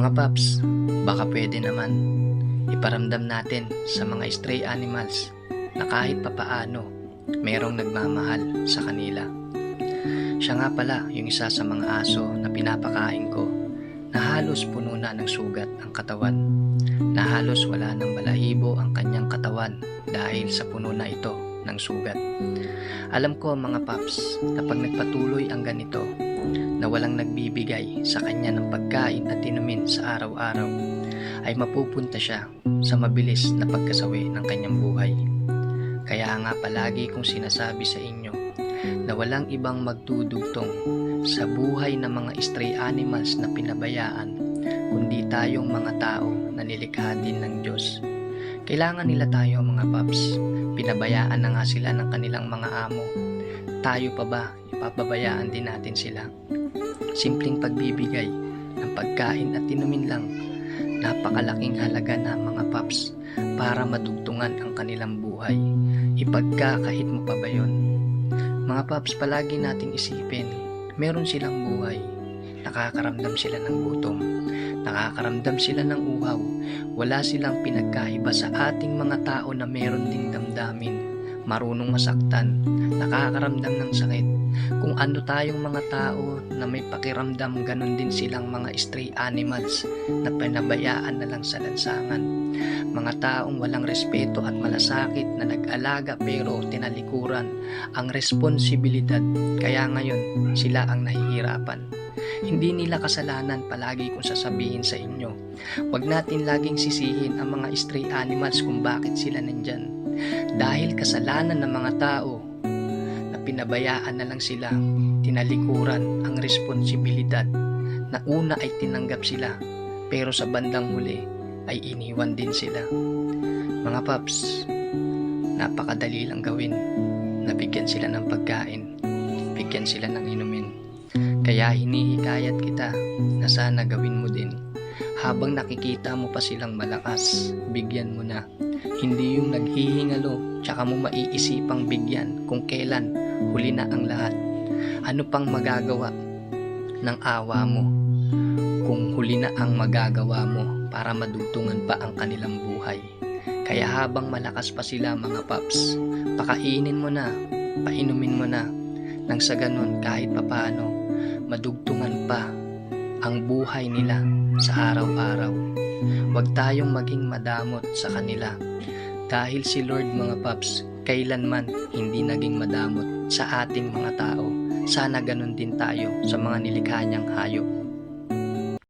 Mga paps, baka pwede naman iparamdam natin sa mga stray animals na kahit papaano merong nagmamahal sa kanila. Siya nga pala yung isa sa mga aso na pinapakain ko na halos puno na ng sugat ang katawan na halos wala ng balahibo ang kanyang katawan dahil sa puno na ito ng sugat. Alam ko mga paps na pag nagpatuloy ang ganito na walang nagbibigay sa kanya ng pagkain at inumin sa araw-araw ay mapupunta siya sa mabilis na pagkasawi ng kanyang buhay. Kaya nga palagi kong sinasabi sa inyo na walang ibang magdudugtong sa buhay ng mga stray animals na pinabayaan kundi tayong mga tao na nilikha din ng Diyos. Kailangan nila tayo mga paps. Pinabayaan na nga sila ng kanilang mga amo. Tayo pa ba, ipapabayaan din natin sila. Simpleng pagbibigay ng pagkain at inumin lang. Napakalaking halaga na mga paps para madugtungan ang kanilang buhay. Ipagkakahit mo pa ba yun? Mga paps, palagi nating isipin, meron silang buhay. Nakakaramdam sila ng gutom. Nakakaramdam sila ng uhaw. Wala silang pinagkaiba sa ating mga tao na meron ding damdamin. Marunong masaktan. Nakakaramdam ng sakit. Kung ano tayong mga tao na may pakiramdam, ganun din silang mga stray animals na pinabayaan na lang sa lansangan. Mga taong walang respeto at malasakit na nag-alaga pero tinalikuran ang responsibilidad. Kaya ngayon, sila ang nahihirapan. Hindi nila kasalanan palagi kung sasabihin sa inyo. Huwag natin laging sisihin ang mga stray animals kung bakit sila nandyan. Dahil kasalanan ng mga tao na pinabayaan na lang sila, tinalikuran ang responsibilidad na una ay tinanggap sila pero sa bandang huli ay iniwan din sila. Mga paps, napakadali lang gawin. Nabigyan sila ng pagkain, bigyan sila ng inumin. Kaya hinihikayat kita na sana gawin mo din. Habang nakikita mo pa silang malakas, bigyan mo na. Hindi yung naghihingalo, tsaka mo maiisipang bigyan kung kailan huli na ang lahat. Ano pang magagawa ng awa mo kung huli na ang magagawa mo para madugtungan pa ang kanilang buhay. Kaya habang malakas pa sila mga paps, pakainin mo na, painumin mo na, nang sa ganun kahit papaano, madugtungan pa ang buhay nila sa araw-araw. Huwag tayong maging madamot sa kanila. Dahil si Lord mga paps, kailanman hindi naging madamot sa ating mga tao. Sana ganun din tayo sa mga nilikha niyang hayop.